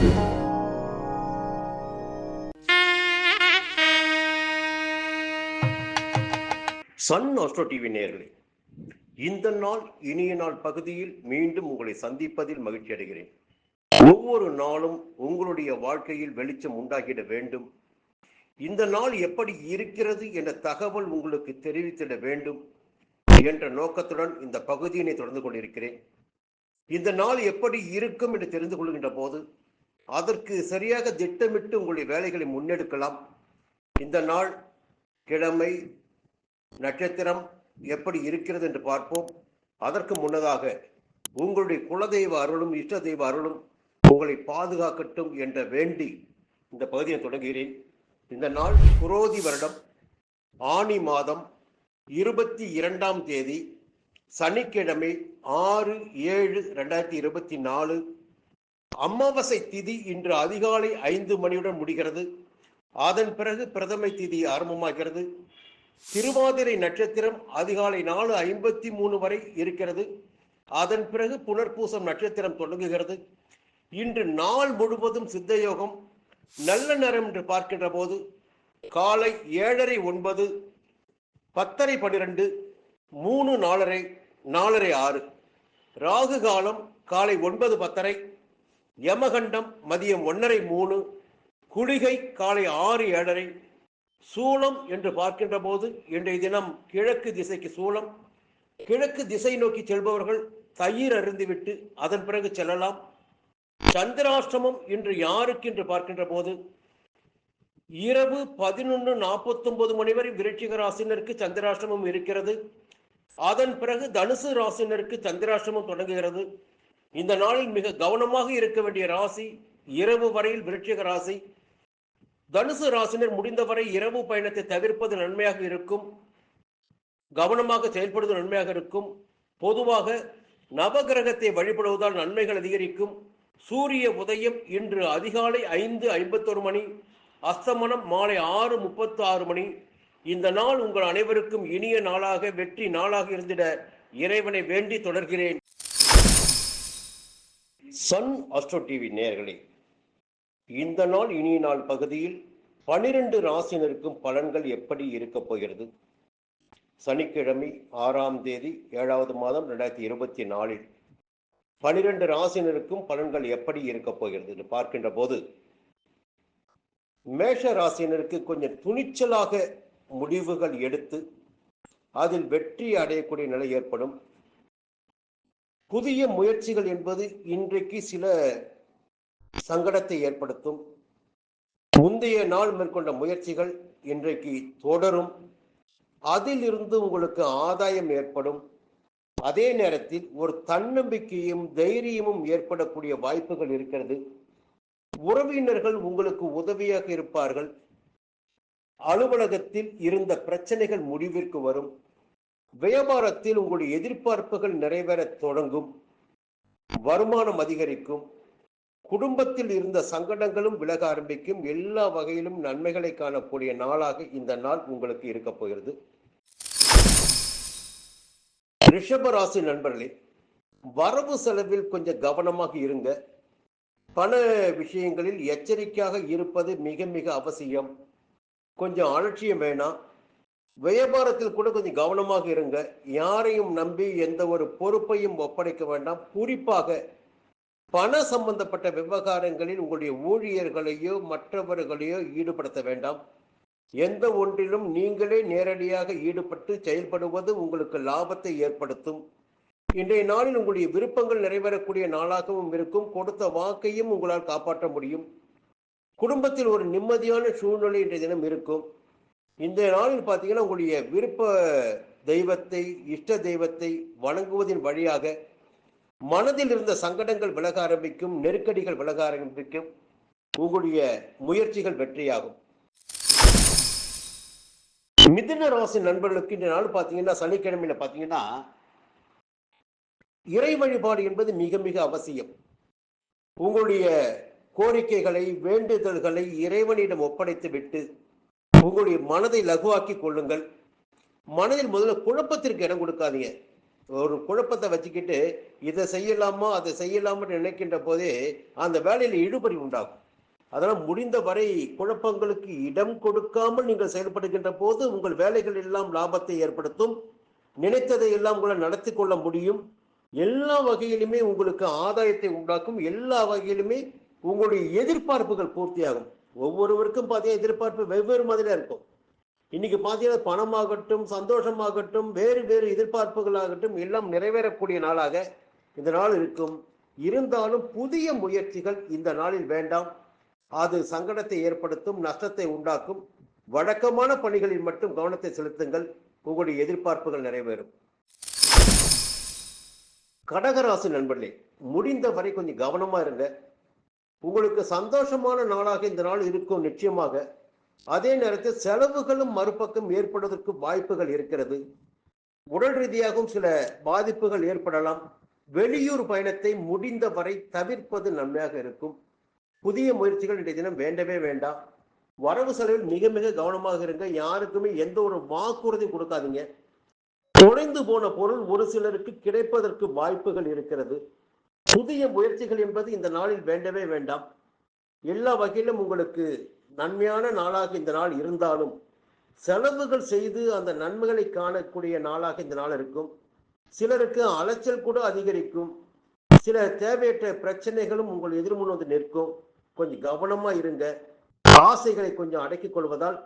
Sun astro TV நேர்களே இந்த நாள் இனிய நாள் பகுதியில் மீண்டும் உங்களை சந்திப்பதில் மகிழ்ச்சி அடைகிறேன். ஒவ்வொரு நாளும் உங்களுடைய வாழ்க்கையில் வெளிச்சம் உண்டாகிட வேண்டும். இந்த நாள் எப்படி இருக்கிறது என்ற தகவல் உங்களுக்கு தெரிவித்திட வேண்டும் என்ற நோக்கத்துடன் இந்த பகுதியினை தொடர்ந்து கொண்டிருக்கிறேன். இந்த நாள் எப்படி இருக்கும் என்று தெரிந்து கொள்கின்ற போது அதற்கு சரியாக திட்டமிட்டு உங்களுடைய வேலைகளை முன்னெடுக்கலாம். இந்த நாள் கிழமை நட்சத்திரம் எப்படி இருக்கிறது என்று பார்ப்போம். அதற்கு முன்னதாக உங்களுடைய குலதெய்வ அருளும் இஷ்ட தெய்வ அருளும் உங்களை பாதுகாக்கட்டும் என்ற வேண்டி இந்த பகுதியை தொடங்குகிறேன். இந்த நாள் புரோதி வருடம் ஆனி மாதம் இருபத்தி இரண்டாம் தேதி சனிக்கிழமை ஆறு ஏழு ரெண்டாயிரத்தி இருபத்தி நாலு அமாவாசை திதி இன்று அதிகாலை ஐந்து மணியுடன் முடிகிறது. அதன் பிறகு பிரதமை திதி ஆரம்பமாகிறது. திருவாதிரை நட்சத்திரம் அதிகாலை நாலு ஐம்பத்தி மூணு வரை இருக்கிறது. அதன் பிறகு புனர்பூசம் நட்சத்திரம் தொடங்குகிறது. இன்று நாள் முழுவதும் சித்த யோகம் நல்ல நேரம் என்று பார்க்கின்ற போது காலை ஏழரை ஒன்பது பத்தரை பன்னிரெண்டு மூணு நாலரை நாலரை ஆறு. ராகு காலம் காலை ஒன்பது பத்தரை யமகண்டம் மதியம் ஒன்னரை மூணு குளிகை காலை ஆறு ஏழரை சூளம் என்று பார்க்கின்ற போது இன்றைய தினம் கிழக்கு திசைக்கு சூளம். கிழக்கு திசை நோக்கி செல்பவர்கள் தயிர் அருந்திவிட்டு அதன் பிறகு செல்லலாம். சந்திராஷ்டமம் இன்று யாருக்கு என்று பார்க்கின்ற போது இரவு பதினொன்று நாற்பத்தொன்பது மணி வரை விருட்சிக ராசினருக்கு சந்திராஷ்டமம் இருக்கிறது. அதன் பிறகு தனுசு ராசினருக்கு சந்திராஷ்டமம் தொடங்குகிறது. இந்த நாளில் மிக கவனமாக இருக்க வேண்டிய ராசி இரவு வரையில் விருட்சிக ராசி. தனுசு ராசினர் முடிந்தவரை இரவு பயணத்தை தவிர்ப்பது நன்மையாக இருக்கும். கவனமாக செயல்படுவது நன்மையாக இருக்கும். பொதுவாக நவகிரகத்தை வழிபடுவதால் நன்மைகள் அதிகரிக்கும். சூரிய உதயம் இன்று அதிகாலை ஐந்து ஐம்பத்தொரு மணி அஸ்தமனம் மாலை ஆறு முப்பத்து ஆறு மணி. இந்த நாள் உங்கள் அனைவருக்கும் இனிய நாளாக வெற்றி நாளாக இருந்திட இறைவனை வேண்டி தொடர்கிறேன். சன் அஸ்ட்ரோ டிவி நேயர்களே இந்த நாள் இனிய நாள் பகுதியில் பனிரெண்டு ராசினருக்கும் பலன்கள் எப்படி இருக்கப் போகிறது? சனிக்கிழமை ஆறாம் தேதி ஏழாவது மாதம் ரெண்டாயிரத்தி இருபத்தி நாலில் பனிரெண்டு ராசினருக்கும் பலன்கள் எப்படி இருக்கப் போகிறது என்று பார்க்கின்ற போது மேஷ ராசினருக்கு கொஞ்சம் துணிச்சலாக முடிவுகள் எடுத்து அதில் வெற்றி அடையக்கூடிய நிலை ஏற்படும். புதிய முயற்சிகள் என்பது இன்றைக்கு சில சங்கடத்தை ஏற்படுத்தும். முந்தைய நாள் மேற்கொண்ட முயற்சிகள் இன்றைக்கு தொடரும். அதிலிருந்து உங்களுக்கு ஆதாயம் ஏற்படும். அதே நேரத்தில் ஒரு தன்னம்பிக்கையும் தைரியமும் ஏற்படக்கூடிய வாய்ப்புகள் இருக்கிறது. உறவினர்கள் உங்களுக்கு உதவியாக இருப்பார்கள். அலுவலகத்தில் இருந்த பிரச்சனைகள் முடிவிற்கு வரும். வியாபாரத்தில் உங்களுடைய எதிர்பார்ப்புகள் நிறைவேற தொடங்கும் வருமானம் அதிகரிக்கும் குடும்பத்தில் இருந்த சங்கடங்களும் விலக ஆரம்பிக்கும் எல்லா வகையிலும் நன்மைகளை காணக்கூடிய நாளாக இந்த நாள் உங்களுக்கு இருக்க போகிறது. ரிஷபராசி நண்பர்களே வரவு செலவில் கொஞ்சம் கவனமாக இருங்க. பண விஷயங்களில் எச்சரிக்கையாக இருப்பது மிக மிக அவசியம். கொஞ்சம் அலட்சியம் வேணாம். வியாபாரத்தில் கூட கொஞ்சம் கவனமாக இருங்க. யாரையும் நம்பி எந்த ஒரு பொறுப்பையும் ஒப்படைக்க வேண்டாம். குறிப்பாக பண சம்பந்தப்பட்ட விவகாரங்களில் உங்களுடைய ஊழியர்களையோ மற்றவர்களையோ ஈடுபடுத்த வேண்டாம். எந்த ஒன்றிலும் நீங்களே நேரடியாக ஈடுபட்டு செயல்படுவது உங்களுக்கு லாபத்தை ஏற்படுத்தும். இன்றைய நாளில் உங்களுடைய விருப்பங்கள் நிறைவேறக்கூடிய நாளாகவும் இருக்கும். கொடுத்த வாக்கையும் உங்களால் காப்பாற்ற முடியும். குடும்பத்தில் ஒரு நிம்மதியான சூழ்நிலை இன்றைய தினம் இருக்கும். இந்த நாளில் பார்த்தீங்கன்னா உங்களுடைய விருப்ப தெய்வத்தை இஷ்ட தெய்வத்தை வணங்குவதன் வழியாக மனதில் இருந்த சங்கடங்கள் விலக ஆரம்பிக்கும் நெருக்கடிகள் விலக ஆரம்பிக்கும் உங்களுடைய முயற்சிகள் வெற்றியாகும். மிதுன ராசி நண்பர்களுக்கு இந்த நாள் பார்த்தீங்கன்னா சனிக்கிழமையில பார்த்தீங்கன்னா இறை வழிபாடு என்பது மிக மிக அவசியம். உங்களுடைய கோரிக்கைகளை வேண்டுதல்களை இறைவனிடம் ஒப்படைத்து விட்டு உங்களுடைய மனதை லகுவாக்கி கொள்ளுங்கள். மனதில் முதல்ல குழப்பத்திற்கு இடம் கொடுக்காதீங்க. ஒரு குழப்பத்தை வச்சுக்கிட்டு இதை செய்யலாமா அதை செய்யலாமான்னு நினைக்கின்ற போதே அந்த வேலையில் இழுபறி உண்டாகும். அதனால் முடிந்த வரை குழப்பங்களுக்கு இடம் கொடுக்காமல் நீங்கள் செயல்படுகின்ற போது உங்கள் வேலைகள் எல்லாம் லாபத்தை ஏற்படுத்தும். நினைத்ததை எல்லாம் உங்களால் நடத்தி கொள்ள முடியும். எல்லா வகையிலுமே உங்களுக்கு ஆதாயத்தை உண்டாக்கும். எல்லா வகையிலுமே உங்களுடைய எதிர்பார்ப்புகள் பூர்த்தியாகும். ஒவ்வொருவருக்கும் பார்த்தீங்கன்னா எதிர்பார்ப்பு வெவ்வேறு மாதிரியா இருக்கும். இன்னைக்கு பார்த்தீங்கன்னா பணமாகட்டும் சந்தோஷமாகட்டும் வேறு வேறு எதிர்பார்ப்புகளாகட்டும் எல்லாம் நிறைவேறக்கூடிய நாளாக இந்த நாள் இருக்கும். இருந்தாலும் புதிய முயற்சிகள் இந்த நாளில் வேண்டாம். அது சங்கடத்தை ஏற்படுத்தும் நஷ்டத்தை உண்டாக்கும். வழக்கமான பணிகளில் மட்டும் கவனத்தை செலுத்துங்கள். உங்களுடைய எதிர்பார்ப்புகள் நிறைவேறும். கடகராசி நண்பர்களே முடிந்த வரை கொஞ்சம் கவனமா இருங்க. உங்களுக்கு சந்தோஷமான நாளாக இந்த நாள் இருக்கும் நிச்சயமாக. அதே நேரத்தில் செலவுகளும் மறுபக்கம் ஏற்படுவதற்கு வாய்ப்புகள் இருக்கிறது. உடல் ரீதியாகவும் சில பாதிப்புகள் ஏற்படலாம். வெளியூர் பயணத்தை முடிந்த வரை தவிர்ப்பது நன்மையாக இருக்கும். புதிய முயற்சிகள் இன்றைய தினம் வேண்டவே வேண்டாம். வரவு செலவில் மிக மிக கவனமாக இருங்க. யாருக்குமே எந்த ஒரு வாக்குறுதி கொடுக்காதீங்க. தொலைந்து போன பொருள் ஒரு சிலருக்கு கிடைப்பதற்கு வாய்ப்புகள் இருக்கிறது. புதிய முயற்சிகள் என்பது இந்த நாளில் வேண்டவே வேண்டாம். எல்லா வகையிலும் உங்களுக்கு நன்மையான நாளாக இந்த நாள் இருந்தாலும் செலவுகள் செய்து அந்த நன்மைகளை காணக்கூடிய நாளாக இந்த நாள் இருக்கும். சிலருக்கு அலைச்சல் கூட அதிகரிக்கும். சில தேவையற்ற பிரச்சனைகளும் உங்கள் எதிர்முன் வந்து நிற்கும். கொஞ்சம் கவனமா இருங்க. ஆசைகளை கொஞ்சம் அடக்கிக் கொள்வதால்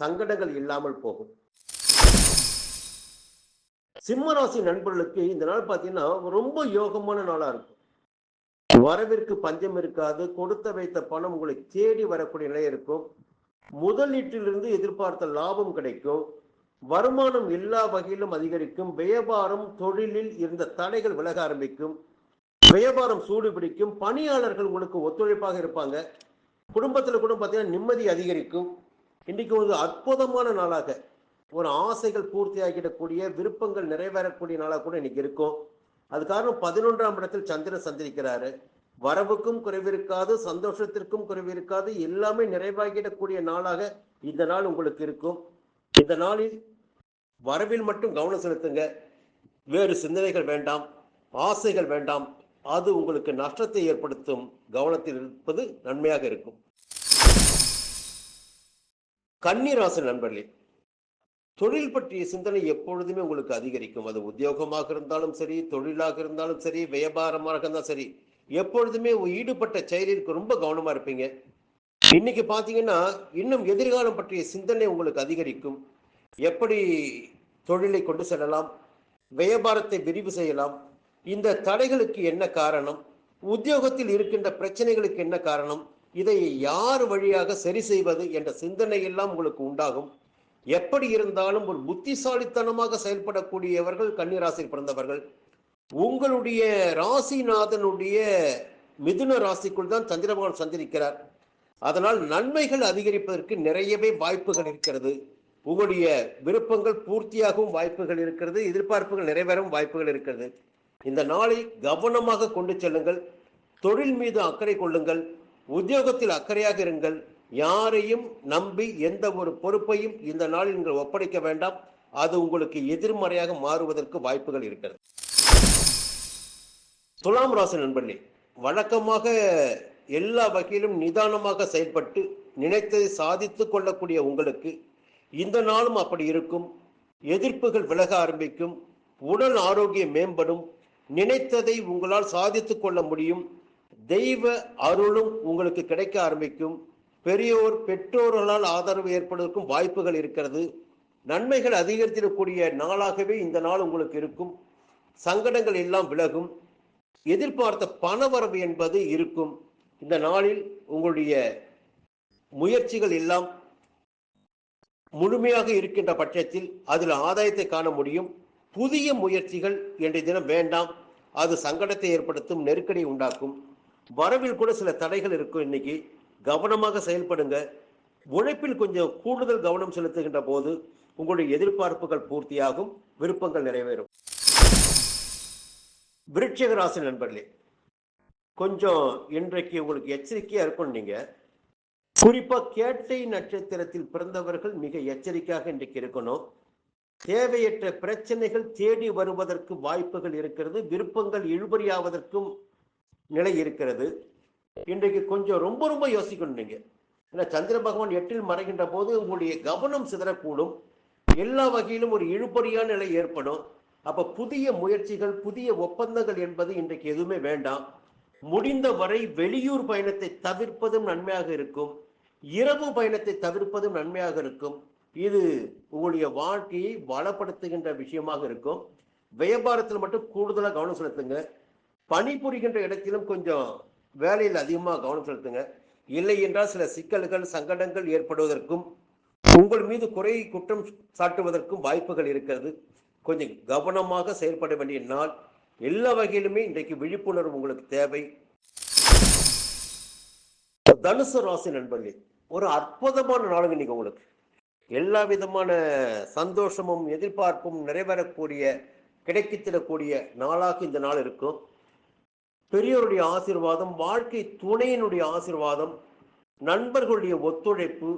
சங்கடங்கள் இல்லாமல் போகும். சிம்மராசி நண்பர்களுக்கு இந்த நாள் பார்த்தீங்கன்னா ரொம்ப யோகமான நாளா இருக்கும். வரவிற்கு பஞ்சம் இருக்காது கொடுத்த வைத்த பணம் உங்களை தேடி வரக்கூடிய நிலை இருக்கும். முதலீட்டிலிருந்து எதிர்பார்த்த லாபம் கிடைக்கும். வருமானம் எல்லா வகையிலும் அதிகரிக்கும். வியாபாரம் தொழிலில் இருந்த தடைகள் விலக ஆரம்பிக்கும். வியாபாரம் சூடு பிடிக்கும். பணியாளர்கள் உங்களுக்கு ஒத்துழைப்பாக இருப்பாங்க. குடும்பத்தில் கூட பார்த்தீங்கன்னா நிம்மதி அதிகரிக்கும். இன்னைக்கு ஒரு அற்புதமான நாளாக. ஒரு ஆசைகள் பூர்த்தி ஆகிடக்கூடிய விருப்பங்கள் நிறைவேறக்கூடிய நாளாக கூட இன்னைக்கு இருக்கும். அது காரணம் பதினொன்றாம் இடத்தில் சந்திரன் சந்திரிக்கிறாரு வரவுக்கும் குறைவிருக்காது சந்தோஷத்திற்கும் குறைவிருக்காது எல்லாமே நிறைவாகிடக்கூடிய நாளாக இந்த நாள் உங்களுக்கு இருக்கும். இந்த நாளில் வரவில் மட்டும் கவனம் செலுத்துங்க. வேறு சிந்தனைகள் வேண்டாம் ஆசைகள் வேண்டாம். அது உங்களுக்கு நஷ்டத்தை ஏற்படுத்தும் கவனத்தில் இருப்பது நன்மையாக இருக்கும். கன்னிராசி நண்பர்களே தொழில் பற்றிய சிந்தனை எப்பொழுதுமே உங்களுக்கு அதிகரிக்கும். அது உத்தியோகமாக இருந்தாலும் சரி தொழிலாக இருந்தாலும் சரி வியாபாரமாக இருந்தாலும் சரி எப்பொழுதுமே ஈடுபட்ட செயலிற்கு ரொம்ப கவனமா இருப்பீங்க. இன்னைக்கு பாத்தீங்கன்னா இன்னும் எதிர்காலம் பற்றிய சிந்தனை உங்களுக்கு அதிகரிக்கும். எப்படி தொழிலை கொண்டு செல்லலாம்? வியாபாரத்தை விரிவு செய்யலாம். இந்த தடைகளுக்கு என்ன காரணம்? உத்தியோகத்தில் இருக்கின்ற பிரச்சனைகளுக்கு என்ன காரணம்? இதை யார் வழியாக சரி செய்வது என்ற சிந்தனை எல்லாம் உங்களுக்கு உண்டாகும். எப்படி இருந்தாலும் ஒரு புத்திசாலித்தனமாக செயல்படக்கூடியவர்கள் கன்னிராசியில் பிறந்தவர்கள். உங்களுடைய ராசிநாதனுடைய மிதுன ராசிக்குள் தான் சந்திரபகவான் சந்திரிக்கிறார் அதனால் நன்மைகள் அதிகரிப்பதற்கு நிறையவே வாய்ப்புகள் இருக்கிறது. உங்களுடைய விருப்பங்கள் பூர்த்தியாகவும் வாய்ப்புகள் இருக்கிறது. எதிர்பார்ப்புகள் நிறைவேறவும் வாய்ப்புகள் இருக்கிறது. இந்த நாளை கவனமாக கொண்டு செல்லுங்கள். தொழில் மீது அக்கறை கொள்ளுங்கள். உத்தியோகத்தில் அக்கறையாக இருங்கள். யாரையும் நம்பி எந்த ஒரு பொறுப்பையும் இந்த நாளில் நீங்கள் ஒப்படைக்க வேண்டாம். அது உங்களுக்கு எதிர்மறையாக மாறுவதற்கு வாய்ப்புகள் இருக்கிறது. துலாம் ராசி நண்பர்களே வழக்கமாக எல்லா வகையிலும் நிதானமாக செயல்பட்டு நினைத்ததை சாதித்து கொள்ளக்கூடிய உங்களுக்கு இந்த நாளும் அப்படி இருக்கும். எதிர்ப்புகள் விலக ஆரம்பிக்கும். உடல் ஆரோக்கியம் மேம்படும். நினைத்ததை உங்களால் சாதித்து கொள்ள முடியும். தெய்வ அருளும் உங்களுக்கு கிடைக்க ஆரம்பிக்கும். பெரியோர் பெற்றோர்களால் ஆதரவு ஏற்படுவதற்கும் வாய்ப்புகள் இருக்கிறது. நன்மைகள் அதிகரித்திடக்கூடிய நாளாகவே இந்த நாள் உங்களுக்கு இருக்கும். சங்கடங்கள் எல்லாம் விலகும். எதிர்பார்த்த பணவரவு என்பது இருக்கும். இந்த நாளில் உங்களுடைய முயற்சிகள் எல்லாம் முழுமையாக இருக்கின்ற பட்சத்தில் அதில் ஆதாயத்தை காண முடியும். புதிய முயற்சிகள் என்ற தினம் வேண்டாம். அது சங்கடத்தை ஏற்படுத்தும் நெருக்கடி உண்டாக்கும். வரவில் கூட சில தடைகள் இருக்கும் இன்னைக்கு. கவனமாக செயல்படுங்க. உழைப்பில் கொஞ்சம் கூடுதல் கவனம் செலுத்துகின்ற போது உங்களுடைய எதிர்பார்ப்புகள் பூர்த்தியாகும். விருப்பங்கள் நிறைவேறும். விருட்சிக ராசி நண்பர்களே கொஞ்சம் இன்றைக்கு உங்களுக்கு எச்சரிக்கையா இருக்கும் நீங்க. குறிப்பா கேட்டை நட்சத்திரத்தில் பிறந்தவர்கள் மிக எச்சரிக்கையாக இன்றைக்கு இருக்கணும். தேவையற்ற பிரச்சனைகள் தேடி வருவதற்கு வாய்ப்புகள் இருக்கிறது விருப்பங்கள் இழுபறியாவதற்கும் நிலை இருக்கிறது. இன்றைக்கு கொஞ்சம் ரொம்ப ரொம்ப யோசிக்கணும் நீங்க. ஏன்னா சந்திர பகவான் எட்டில் மறைகின்ற போது உங்களுடைய கவனம் சிதறக்கூடும். எல்லா வகையிலும் ஒரு இழுபறியான நிலை ஏற்படும். அப்ப புதிய முயற்சிகள் புதிய ஒப்பந்தங்கள் என்பது இன்றைக்கு எதுவுமே வேண்டாம். முடிந்த வரை வெளியூர் பயணத்தை தவிர்ப்பதும் நன்மையாக இருக்கும். இரவு பயணத்தை தவிர்ப்பதும் நன்மையாக இருக்கும். இது உங்களுடைய வாழ்க்கையை வளப்படுத்துகின்ற விஷயமாக இருக்கும். வியாபாரத்தில் மட்டும் கூடுதலாக கவனம் செலுத்துங்க. பணிபுரிகின்ற இடத்திலும் கொஞ்சம் வேலையில் அதிகமாக கவனம் செலுத்துங்க. இல்லை என்றால் சில சிக்கல்கள் சங்கடங்கள் ஏற்படுவதற்கும் உங்கள் மீது குறை குற்றம் சாட்டுவதற்கும் வாய்ப்புகள் இருக்கிறது. கொஞ்சம் கவனமாக செயல்பட வேண்டிய நாள். எல்லா வகையிலுமே இன்றைக்கு விழிப்புணர்வு உங்களுக்கு தேவை. தனுசு ராசி நண்பர்களே ஒரு அற்புதமான நாளுங்க இன்னைக்கு உங்களுக்கு. எல்லா விதமான சந்தோஷமும் எதிர்பார்ப்பும் நிறைவேறக்கூடிய கிடைக்கத்திடக்கூடிய நாளாக இந்த நாள் இருக்கும். பெரியோருடைய ஆசீர்வாதம் வாழ்க்கை துணையினுடைய ஆசீர்வாதம் நண்பர்களுடைய ஒத்துழைப்பு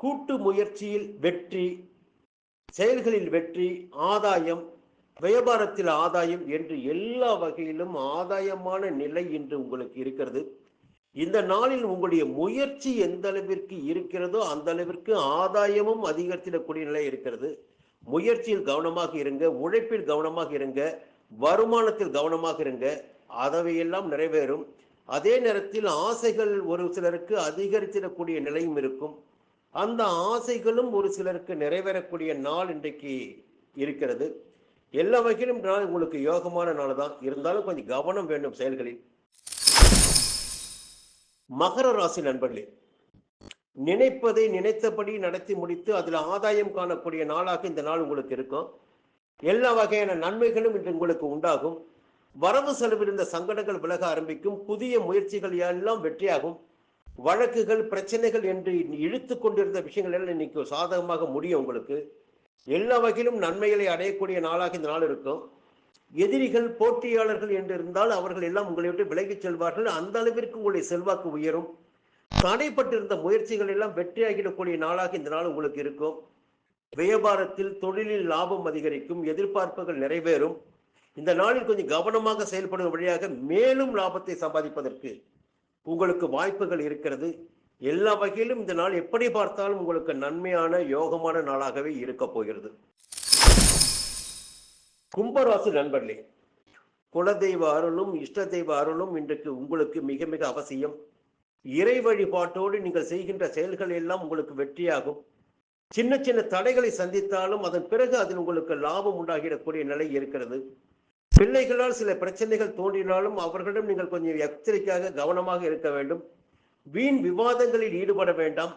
கூட்டு முயற்சியில் வெற்றி செயல்களில் வெற்றி ஆதாயம் வியாபாரத்தில் ஆதாயம் என்று எல்லா வகையிலும் ஆதாயமான நிலை இன்று உங்களுக்கு இருக்கிறது. இந்த நாளில் உங்களுடைய முயற்சி எந்த அளவிற்கு இருக்கிறதோ அந்த அளவிற்கு ஆதாயமும் அதிகரித்திடக்கூடிய நிலை இருக்கிறது. முயற்சியில் கவனமாக இருங்க உழைப்பில் கவனமாக இருங்க வருமானத்தில் கவனமாக இருங்க அதவையெல்லாம் நிறைவேறும். அதே நேரத்தில் ஆசைகள் ஒரு சிலருக்கு அதிகரித்திடக்கூடிய நிலையும் இருக்கும். அந்த ஆசைகளும் ஒரு சிலருக்கு நிறைவேறக்கூடிய நாள் இன்றைக்கு இருக்கிறது. எல்லா வகையிலும் நாள் உங்களுக்கு யோகமான நாள் தான். இருந்தாலும் கொஞ்சம் கவனம் வேண்டும் செயல்களில். மகர ராசி நண்பர்களே நினைப்பதை நினைத்தபடி நடத்தி முடித்து அதில் ஆதாயம் காணக்கூடிய நாளாக இந்த நாள் உங்களுக்கு இருக்கும். எல்லா வகையான நன்மைகளும் இன்று உங்களுக்கு உண்டாகும். வரவு செலவில் இருந்த சங்கடங்கள் விலக ஆரம்பிக்கும். புதிய முயற்சிகள் எல்லாம் வெற்றியாகும். வழக்குகள் பிரச்சனைகள் என்று இழுத்து கொண்டிருந்த விஷயங்கள் எல்லாம் இன்னைக்கு சாதகமாக முடியும் உங்களுக்கு. எல்லா வகையிலும் நன்மைகளை அடையக்கூடிய நாளாக இந்த நாள் இருக்கும். எதிரிகள் போட்டியாளர்கள் என்று இருந்தால் அவர்கள் எல்லாம் உங்களை விட்டு விலகிச் செல்வார்கள். அந்த அளவிற்கு உங்களுடைய செல்வாக்கு உயரும். தடைப்பட்டிருந்த முயற்சிகள் எல்லாம் வெற்றியாகிடக்கூடிய நாளாக இந்த நாள் உங்களுக்கு இருக்கும். வியாபாரத்தில் தொழிலில் லாபம் அதிகரிக்கும் எதிர்பார்ப்புகள் நிறைவேறும். இந்த நாளில் கொஞ்சம் கவனமாக செயல்படும் வழியாக மேலும் லாபத்தை சம்பாதிப்பதற்கு உங்களுக்கு வாய்ப்புகள் இருக்கிறது. எல்லா வகையிலும் இந்த நாள் எப்படி பார்த்தாலும் உங்களுக்கு நன்மையான யோகமான நாளாகவே இருக்க போகிறது. கும்பராசி நண்பர்களே குலதெய்வ அருளும் இஷ்ட தெய்வ அருளும் இன்றைக்கு உங்களுக்கு மிக மிக அவசியம். இறை வழிபாட்டோடு நீங்கள் செய்கின்ற செயல்கள் எல்லாம் உங்களுக்கு வெற்றியாகும். சின்ன சின்ன தடைகளை சந்தித்தாலும் அதன் பிறகு அதில் உங்களுக்கு லாபம் உண்டாகிடக்கூடிய நிலை இருக்கிறது. பிள்ளைகளால் சில பிரச்சனைகள் தோன்றினாலும் அவர்களிடம் நீங்கள் கொஞ்சம் எச்சரிக்கையாக கவனமாக இருக்க வேண்டும். வீண் விவாதங்களில் ஈடுபட வேண்டாம்.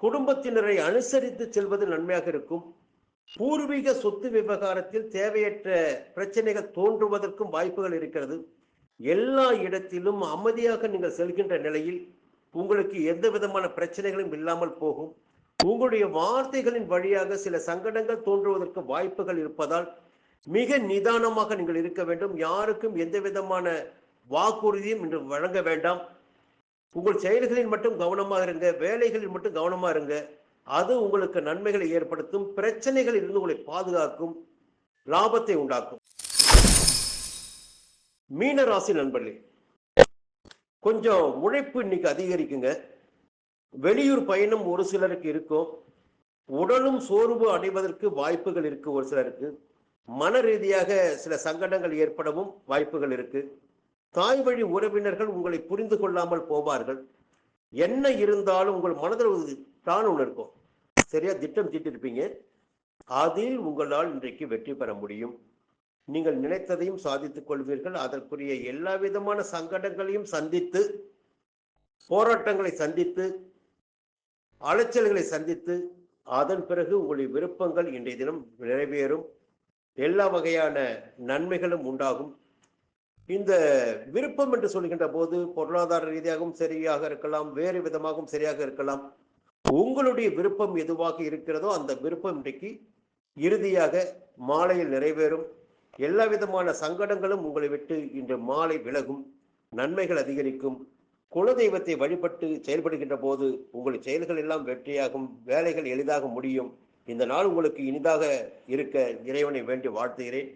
குடும்பத்தினரை அனுசரித்து செல்வது நன்மையாக இருக்கும். பூர்வீக சொத்து விவகாரத்தில் தேவையற்ற பிரச்சனைகள் தோன்றுவதற்கும் வாய்ப்புகள் இருக்கிறது. எல்லா இடத்திலும் அமைதியாக நீங்கள் செல்கின்ற நிலையில் உங்களுக்கு எந்த விதமான பிரச்சனைகளும் இல்லாமல் போகும். உங்களுடைய வார்த்தைகளின் வழியாக சில சங்கடங்கள் தோன்றுவதற்கு வாய்ப்புகள் இருப்பதால் மிக நிதானமாக நீங்கள் இருக்க வேண்டும். யாருக்கும் எந்த விதமான வாக்குறுதியும் இன்று வழங்க வேண்டாம். உங்கள் செயல்களில் மட்டும் கவனமாக இருங்க. வேலைகளில் மட்டும் கவனமா இருங்க. அது உங்களுக்கு நன்மைகளை ஏற்படுத்தும். பிரச்சனைகளில் இருந்து உங்களை பாதுகாக்கும். லாபத்தை உண்டாக்கும். மீன ராசி நண்பர்களே கொஞ்சம் உழைப்பு இன்னைக்கு அதிகரிக்குங்க. வெளியூர் பயணம் ஒரு சிலருக்கு இருக்கும். உடலும் சோர்வு அடைவதற்கு வாய்ப்புகள் இருக்கு ஒரு சிலருக்கு. மன ரீதியாக சில சங்கடங்கள் ஏற்படவும் வாய்ப்புகள் இருக்கு. தாய் வழி உறவினர்கள் உங்களை புரிந்து கொள்ளாமல் போவார்கள். என்ன இருந்தாலும் உங்கள் மனதில் ஒரு தான் ஒன்று இருக்கும். சரியா? திட்டம் தீட்டிருப்பீங்க. அதில் உங்களால் இன்றைக்கு வெற்றி பெற முடியும். நீங்கள் நினைத்ததையும் சாதித்துக் கொள்வீர்கள். அதற்குரிய எல்லா விதமான சங்கடங்களையும் சந்தித்து போராட்டங்களை சந்தித்து அலைச்சல்களை சந்தித்து அதன் பிறகு உங்களுடைய விருப்பங்கள் இன்றைய தினம் நிறைவேறும். எல்லா வகையான நன்மைகளும் உண்டாகும். இந்த விருப்பம் என்று சொல்கின்ற போது பொருளாதார ரீதியாகவும் சரியாக இருக்கலாம் வேறு விதமாகவும் சரியாக இருக்கலாம். உங்களுடைய விருப்பம் எதுவாக இருக்கிறதோ அந்த விருப்பம் இன்றைக்கு இறுதியாக மாலையில் நிறைவேறும். எல்லா விதமான சங்கடங்களும் உங்களை விட்டு இன்று மாலை விலகும். நன்மைகள் அதிகரிக்கும். குலதெய்வத்தை வழிபட்டு செயல்படுகின்ற போது உங்கள் செயல்கள் எல்லாம் வெற்றியாகும் வேலைகள் எளிதாக முடியும். இந்த நாள் உங்களுக்கு இனிதாக இருக்க இறைவனை வேண்டி வாழ்த்துகிறேன்.